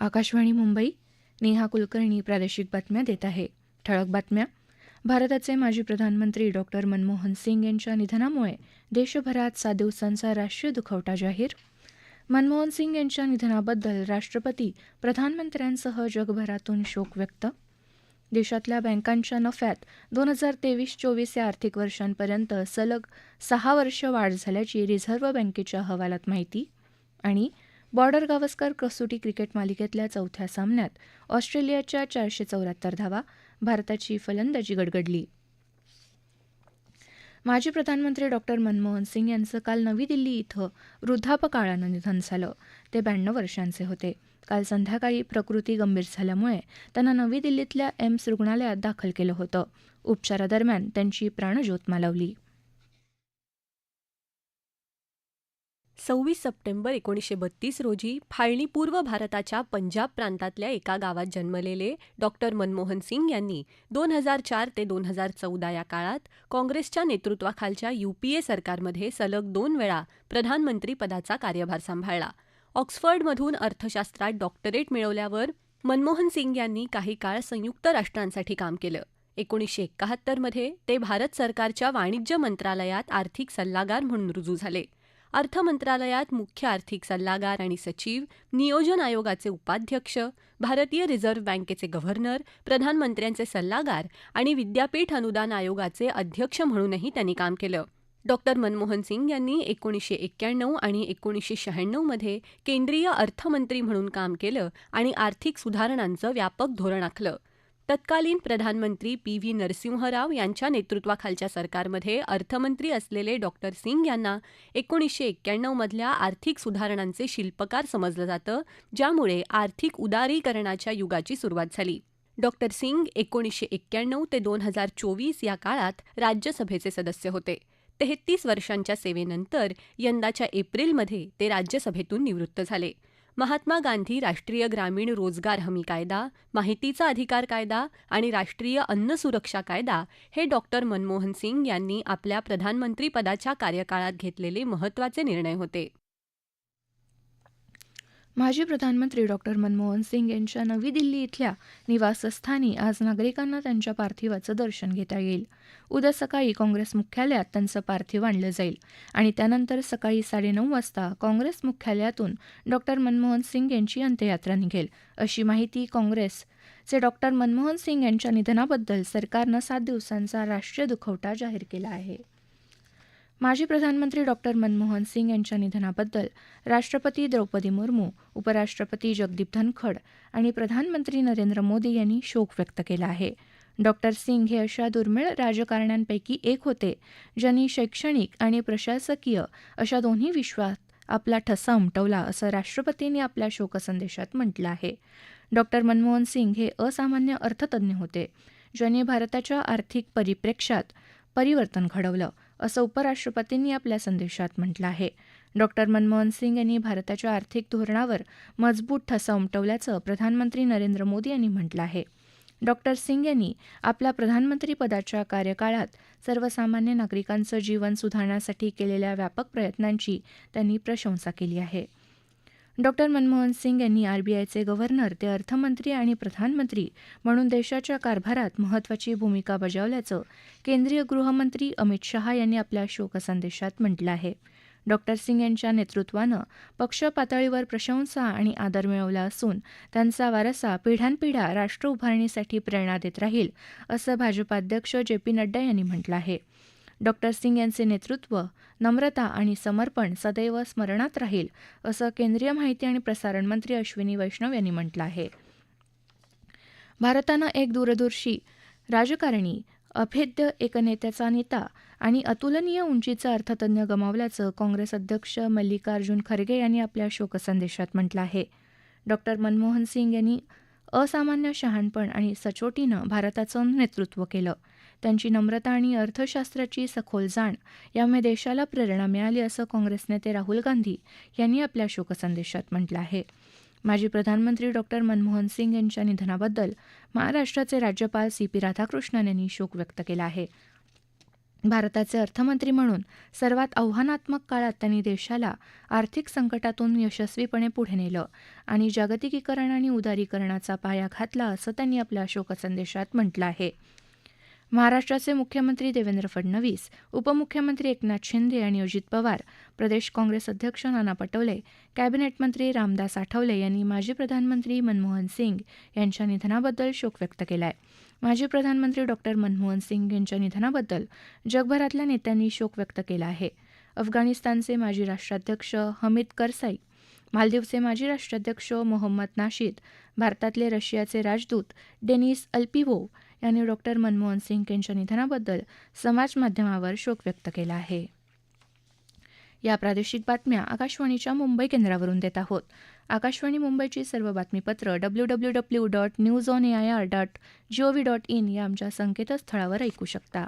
आकाशवाणी मुंबई नेहा कुलकर्णी प्रादेशिक बातम्या देत आहे. ठळक बातम्या. भारताचे माजी प्रधानमंत्री डॉक्टर मनमोहन सिंग यांच्या निधनामुळे देशभरात सात दिवसांचा राष्ट्रीय दुखवटा जाहीर. मनमोहन सिंग यांच्या निधनाबद्दल राष्ट्रपती प्रधानमंत्र्यांसह जगभरातून शोक व्यक्त. देशातल्या बँकांच्या नफ्यात दोन हजार तेवीस चोवीस या आर्थिक वर्षांपर्यंत सलग सहा वर्ष वाढ झाल्याची रिझर्व्ह बँकेच्या अहवालात माहिती. आणि बॉर्डर गावस्कर कसोटी क्रिकेट मालिकेतल्या चौथ्या सामन्यात ऑस्ट्रेलियाच्या चारशे चौऱ्याहत्तर धावा भारताची फलंदाजी गडगडली. माजी प्रधानमंत्री डॉक्टर मनमोहन सिंग यांचं काल नवी दिल्ली इथं वृद्धापकाळानं निधन झालं. ते ब्याण्णव वर्षांचे होते. काल संध्याकाळी प्रकृती गंभीर झाल्यामुळे त्यांना नवी दिल्लीतल्या एम्स रुग्णालयात दाखल केलं होतं. उपचारादरम्यान त्यांची प्राणज्योत मालवली. सव्वीस सप्टेंबर एकोणीसशे बत्तीस रोजी फाळणी पूर्व भारताच्या पंजाब प्रांतातल्या एका गावात जन्मलेले डॉक्टर मनमोहन सिंग यांनी दोन हजार चार ते दोन हजार चौदा या काळात काँग्रेसच्या नेतृत्वाखालच्या युपीए सरकारमध्ये सलग दोन वेळा प्रधानमंत्री पदाचा कार्यभार सांभाळला. ऑक्सफर्डमधून अर्थशास्त्रात डॉक्टरेट मिळवल्यावर मनमोहन सिंग यांनी काही काळ संयुक्त राष्ट्रांसाठी काम केलं. एकोणीसशे एकाहत्तरमध्ये ते भारत सरकारच्या वाणिज्य मंत्रालयात आर्थिक सल्लागार म्हणून रुजू झाले. अर्थ मंत्रालयात मुख्य आर्थिक सल्लागार आणि सचिव नियोजन आयोगाचे उपाध्यक्ष भारतीय रिझर्व्ह बँकेचे गव्हर्नर प्रधानमंत्र्यांचे सल्लागार आणि विद्यापीठ अनुदान आयोगाचे अध्यक्ष म्हणूनही त्यांनी काम केलं. डॉक्टर मनमोहन सिंग यांनी एकोणीसशे एक्क्याण्णव आणि एकोणीसशे शहाण्णवमध्ये केंद्रीय अर्थमंत्री म्हणून काम केलं आणि आर्थिक सुधारणांचं व्यापक धोरण आखलं. तत्कालीन प्रधानमंत्री पी व्ही नरसिंहराव यांच्या नेतृत्वाखालच्या सरकारमध्ये अर्थमंत्री असलेले डॉक्टर सिंग यांना एकोणीसशे एक्क्याण्णवमधल्या आर्थिक सुधारणांचे शिल्पकार समजलं जातं ज्यामुळे आर्थिक उदारीकरणाच्या युगाची सुरुवात झाली. डॉक्टर सिंग एकोणीसशे एक्क्याण्णव ते दोन हजार चोवीस या काळात राज्यसभेचे सदस्य होते. तेहतीस वर्षांच्या सेवेनंतर यंदाच्या एप्रिलमध्ये ते राज्यसभेतून निवृत्त झाले. महात्मा गांधी राष्ट्रीय ग्रामीण रोजगार हमी कायदा माहितीचा अधिकार कायदा आणि राष्ट्रीय अन्न सुरक्षा कायदा हे डॉक्टर मनमोहन सिंग यांनी आपल्या प्रधानमंत्रीपदाच्या कार्यकाळात घेतलेले महत्त्वाचे निर्णय होते. माजी प्रधानमंत्री डॉक्टर मनमोहन सिंग यांच्या नवी दिल्ली इथल्या निवासस्थानी आज नागरिकांना त्यांच्या पार्थिवाचं दर्शन घेता येईल. उद्या सकाळी काँग्रेस मुख्यालयात त्यांचं पार्थिव आणलं जाईल. आणि त्यानंतर सकाळी साडेनऊ वाजता काँग्रेस मुख्यालयातून डॉक्टर मनमोहन सिंग यांची अंत्ययात्रा निघेल. अशी माहिती काँग्रेसचे डॉक्टर मनमोहन सिंग यांच्या निधनाबद्दल सरकारनं सात दिवसांचा राष्ट्रीय दुखवटा जाहीर केला आहे. माजी प्रधानमंत्री डॉक्टर मनमोहन सिंग यांच्या निधनाबद्दल राष्ट्रपती द्रौपदी मुर्मू उपराष्ट्रपती जगदीप धनखड आणि प्रधानमंत्री नरेंद्र मोदी यांनी शोक व्यक्त केला आहे. डॉक्टर सिंग हे अशा दुर्मिळ राजकारण्यांपैकी एक होते ज्यांनी शैक्षणिक आणि प्रशासकीय अशा दोन्ही विश्वात आपला ठसा उमटवला असं राष्ट्रपतींनी आपल्या शोकसंदेशात म्हटलं आहे. डॉक्टर मनमोहन सिंग हे असामान्य अर्थतज्ज्ञ होते ज्यांनी भारताच्या आर्थिक परिप्रेक्ष्यात परिवर्तन घडवलं असं उपराष्ट्रपतींनी आपल्या संदेशात म्हटलं आहे. डॉक्टर मनमोहन सिंग यांनी भारताच्या आर्थिक धोरणावर मजबूत ठसा उमटवल्याचं प्रधानमंत्री नरेंद्र मोदी यांनी म्हटलं आहे. डॉक्टर सिंग यांनी आपल्या प्रधानमंत्रीपदाच्या कार्यकाळात सर्वसामान्य नागरिकांचं जीवन सुधारण्यासाठी केलेल्या व्यापक प्रयत्नांची त्यांनी प्रशंसा केली आहे. डॉक्टर मनमोहन सिंग यांनी आरबीआयचे गव्हर्नर ते अर्थमंत्री आणि प्रधानमंत्री म्हणून देशाच्या कारभारात महत्त्वाची भूमिका बजावल्याचं केंद्रीय गृहमंत्री अमित शहा यांनी आपल्या शोकसंदेशात म्हटलं आहे. डॉक्टर सिंग यांच्या नेतृत्वानं पक्ष पातळीवर प्रशंसा आणि आदर मिळवला असून त्यांचा वारसा पिढ्यानपिढ्या राष्ट्र उभारणीसाठी प्रेरणा देत राहील असं भाजपाध्यक्ष जे पी नड्डा यांनी म्हटलं आहे. डॉक्टर सिंग यांचे नेतृत्व नम्रता आणि समर्पण सदैव स्मरणात राहील असं केंद्रीय माहिती आणि प्रसारण मंत्री अश्विनी वैष्णव यांनी म्हटलं आहे. भारतानं एक दूरदर्शी राजकारणी अभेद्य एकनेत्याचा नेता आणि अतुलनीय उंचीचा अर्थतज्ञ गमावल्याचं काँग्रेस अध्यक्ष मल्लिकार्जुन खरगे यांनी आपल्या शोकसंदेशात म्हटलं आहे. डॉक्टर मनमोहन सिंग यांनी असामान्य शहाणपण आणि सचोटीनं भारताचं नेतृत्व केलं. त्यांची नम्रता आणि अर्थशास्त्राची सखोल जाण यामुळे देशाला प्रेरणा मिळाली असं काँग्रेस नेते राहुल गांधी यांनी आपल्या शोकसंदेशात म्हटलं आहे. माजी प्रधानमंत्री डॉक्टर मनमोहन सिंग यांच्या निधनाबद्दल महाराष्ट्राचे राज्यपाल सी पी राधाकृष्णन यांनी शोक व्यक्त केला आहे. भारताचे अर्थमंत्री म्हणून सर्वात आव्हानात्मक काळात त्यांनी देशाला आर्थिक संकटातून यशस्वीपणे पुढे नेलं आणि जागतिकीकरण आणि उदारीकरणाचा पाया घातला असं त्यांनी आपल्या शोकसंदेशात म्हटलं आहे. महाराष्ट्राचे मुख्यमंत्री देवेंद्र फडणवीस उपमुख्यमंत्री एकनाथ शिंदे आणि अजित पवार प्रदेश काँग्रेस अध्यक्ष नाना पटोले कॅबिनेट मंत्री रामदास आठवले यांनी माजी प्रधानमंत्री मनमोहन सिंग यांच्या निधनाबद्दल शोक व्यक्त केला आहे माजी प्रधानमंत्री डॉक्टर मनमोहन सिंग यांच्या निधनाबद्दल जगभरातल्या नेत्यांनी शोक व्यक्त केला आहे. अफगाणिस्तानचे माजी राष्ट्राध्यक्ष हमीद करसाई मालदीवचे माजी राष्ट्राध्यक्ष मोहम्मद नाशीद भारतातले रशियाचे राजदूत डेनिस अल्पिवो यांनी डॉक्टर मनमोहन सिंग यांच्या निधनाबद्दल समाजमाध्यमावर शोक व्यक्त केला आहे. या प्रादेशिक बातम्या आकाशवाणीच्या मुंबई केंद्रावरून देत आहोत. आकाशवाणी मुंबईची सर्व बातमीपत्र W W W dot news on A I R dot G O V dot in या आमच्या संकेतस्थळावर ऐकू शकता.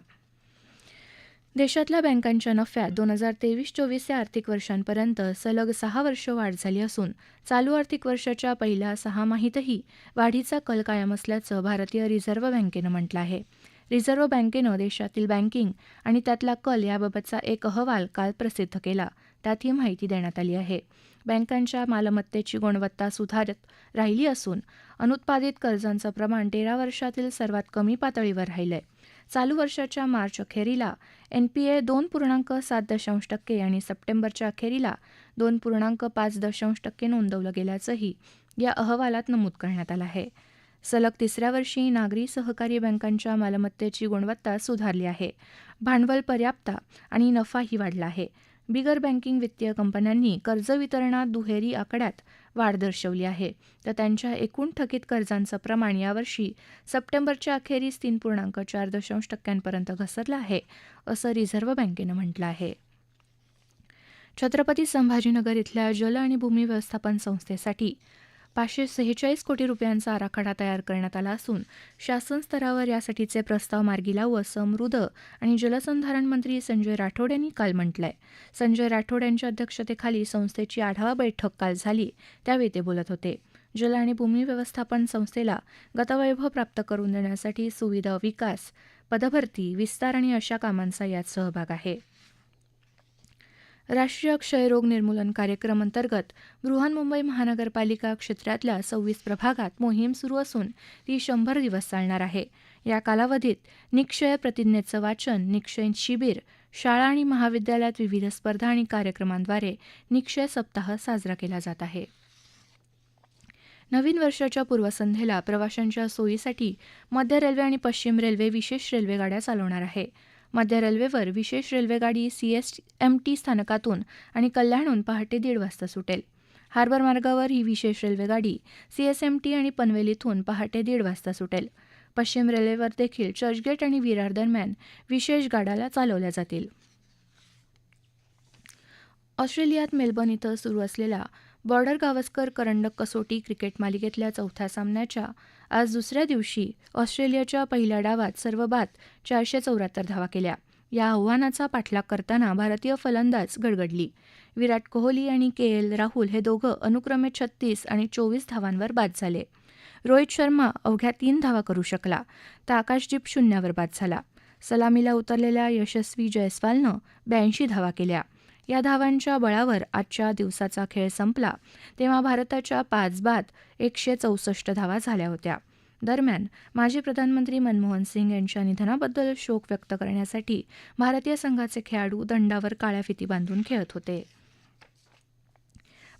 देशातल्या बँकांच्या नफ्यात दोन हजार तेवीस चोवीस या आर्थिक वर्षांपर्यंत सलग सहा वर्ष वाढ झाली असून चालू आर्थिक वर्षाच्या पहिल्या सहामाहीतही वाढीचा कल कायम असल्याचं भारतीय रिझर्व्ह बँकेनं म्हटलं आहे. रिझर्व्ह बँकेनं देशातील बँकिंग आणि त्यातला कल याबाबतचा एक अहवाल काल प्रसिद्ध केला. त्यात ही माहिती देण्यात आली आहे. बँकांच्या मालमत्तेची गुणवत्ता सुधारत राहिली असून अनुत्पादित कर्जांचं प्रमाण तेरा वर्षातील सर्वात कमी पातळीवर राहिलंय. चालू वर्षाच्या मार्च अखेरीला एनपीए दोन पूर्णांक सात दशांश टक्के आणि सप्टेंबरच्या अखेरीला दोन पूर्णांक पाच दशांश टक्के नोंदवलं गेल्याचंही या अहवालात नमूद करण्यात आलं आहे. सलग तिसऱ्या वर्षी नागरी सहकारी बँकांच्या मालमत्तेची गुणवत्ता सुधारली आहे. भांडवल पर्याप्ता आणि नफाही वाढला आहे. बिगर बँकिंग वित्तीय कंपन्यांनी कर्ज वितरणात दुहेरी आकड्यात वाढ दर्शवली आहे. तर त्यांच्या एकूण थकीत कर्जांचं प्रमाण यावर्षी सप्टेंबरच्या अखेरीस तीन पूर्णांक चार दशांश टक्क्यांपर्यंत घसरलं आहे असं रिझर्व्ह बँकेनं म्हटलं आहे. छत्रपती संभाजीनगर इथल्या जल आणि भूमी व्यवस्थापन संस्थेसाठी पाचशे सेहेचाळीस कोटी रुपयांचा आराखडा तयार करण्यात आला असून शासन स्तरावर यासाठीचे प्रस्ताव मार्गी लावू असं मृद आणि जलसंधारण मंत्री संजय राठोड यांनी काल म्हटलंय. संजय राठोड यांच्या अध्यक्षतेखाली संस्थेची आढावा बैठक काल झाली. त्यावेळी ते बोलत होते. जल आणि भूमी व्यवस्थापन संस्थेला गतवैभव प्राप्त करून देण्यासाठी सुविधा विकास पदभरती विस्तार आणि अशा कामांचा यात सहभाग आहे. राष्ट्रीय क्षयरोग निर्मूलन कार्यक्रम अंतर्गत बृहन्मुंबई महानगरपालिका क्षेत्रातल्या सव्वीस प्रभागात मोहीम सुरू असून ती शंभर दिवस चालणार आहे. या कालावधीत निक्षय प्रतिज्ञेचं वाचन निक्षय शिबिर शाळा आणि महाविद्यालयात विविध स्पर्धा आणि कार्यक्रमांद्वारे निक्षय सप्ताह साजरा केला जात आहे. नवीन वर्षाच्या पूर्वसंध्येला प्रवाशांच्या सोयीसाठी मध्य रेल्वे आणि पश्चिम रेल्वे विशेष रेल्वेगाड्या चालवणार आहे. मध्य रेल्वेवर विशेष रेल्वेगाडी सी एस एम टी स्थानकातून आणि कल्याणहून पहाटे दीड वाजता सुटेल. हार्बर मार्गावर ही विशेष रेल्वेगाडी सी एस एम टी आणि पनवेलीतून पहाटे दीड वाजता सुटेल. पश्चिम रेल्वेवर देखील चर्चगेट आणि विरार दरम्यान विशेष गाड्याला चालवल्या जातील. ऑस्ट्रेलियात मेलबर्न इथं सुरू असलेल्या बॉर्डर गावस्कर करंडक कसोटी क्रिकेट मालिकेतल्या चौथ्या सामन्याच्या आज दुसऱ्या दिवशी ऑस्ट्रेलियाच्या पहिल्या डावात सर्व बाद चारशे चौऱ्याहत्तर धावा केल्या. या आव्हानाचा पाठलाग करताना भारतीय फलंदाज गडगडली. विराट कोहली आणि के एल राहुल हे दोघं अनुक्रमे छत्तीस आणि चोवीस धावांवर बाद झाले. रोहित शर्मा अवघ्या तीन धावा करू शकला तर आकाशदीप शून्यावर बाद झाला. सलामीला उतरलेल्या यशस्वी जयस्वालनं ब्याऐंशी धावा केल्या. या धावांच्या बळावर आजच्या दिवसाचा खेळ संपला तेव्हा भारताच्या पाच बाद एकशे चौसष्ट धावा झाल्या होत्या. दरम्यान माजी प्रधानमंत्री मनमोहन सिंग यांच्या निधनाबद्दल शोक व्यक्त करण्यासाठी भारतीय संघाचे खेळाडू दंडावर काळ्या फिती बांधून खेळत होते.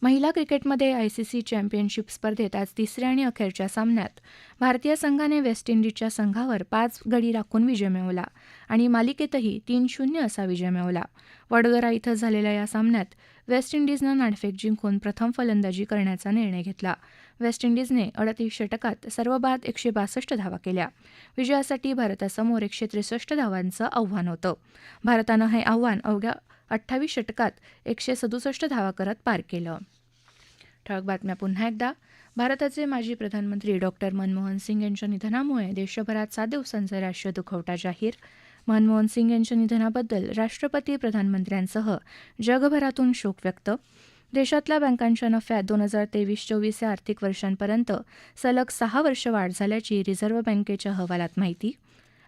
महिला क्रिकेटमध्ये आयसीसी चॅम्पियनशिप स्पर्धेत आज तिसऱ्या आणि अखेरच्या सामन्यात. भारतीय संघाने वेस्ट इंडिजच्या संघावर पाच गडी राखून विजय मिळवला आणि मालिकेतही तीन शून्य असा विजय मिळवला. वडोदरा इथं झालेल्या या सामन्यात वेस्ट इंडिजनं नाणेफेक जिंकून प्रथम फलंदाजी करण्याचा निर्णय घेतला. वेस्ट इंडिजने अडतीस षटकात सर्व बाद एकशे बासष्ट धावा केल्या. विजयासाठी भारतासमोर एकशे त्रेसष्ट धावांचं आव्हान होतं. भारतानं हे आव्हान अवघ्या अठ्ठावीस षटकात एकशे सदुसष्ट धावा करत पार केलं. ठळक बातम्या पुन्हा एकदा. भारताचे माजी प्रधानमंत्री डॉक्टर मनमोहन सिंग यांच्या निधनामुळे देशभरात सात दिवसांचा राष्ट्रीय दुखवटा जाहीर. मनमोहन सिंग यांच्या निधनाबद्दल राष्ट्रपती प्रधानमंत्र्यांसह जगभरातून शोक व्यक्त. देशातल्या बँकांच्या नफ्यात दोन हजार तेवीस चोवीस या आर्थिक वर्षांपर्यंत सलग सहा वर्ष वाढ झाल्याची रिझर्व्ह बँकेच्या अहवालात माहिती.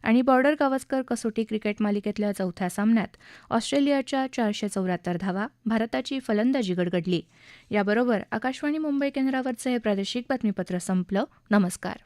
आणि बॉर्डर गावस्कर कसोटी क्रिकेट मालिकेतल्या चौथ्या सामन्यात ऑस्ट्रेलियाच्या चारशे चौऱ्याहत्तर धावा भारताची फलंदाजी गडगडली. याबरोबर आकाशवाणी मुंबई केंद्रावरचं हे प्रादेशिक बातमीपत्र संपलं. नमस्कार.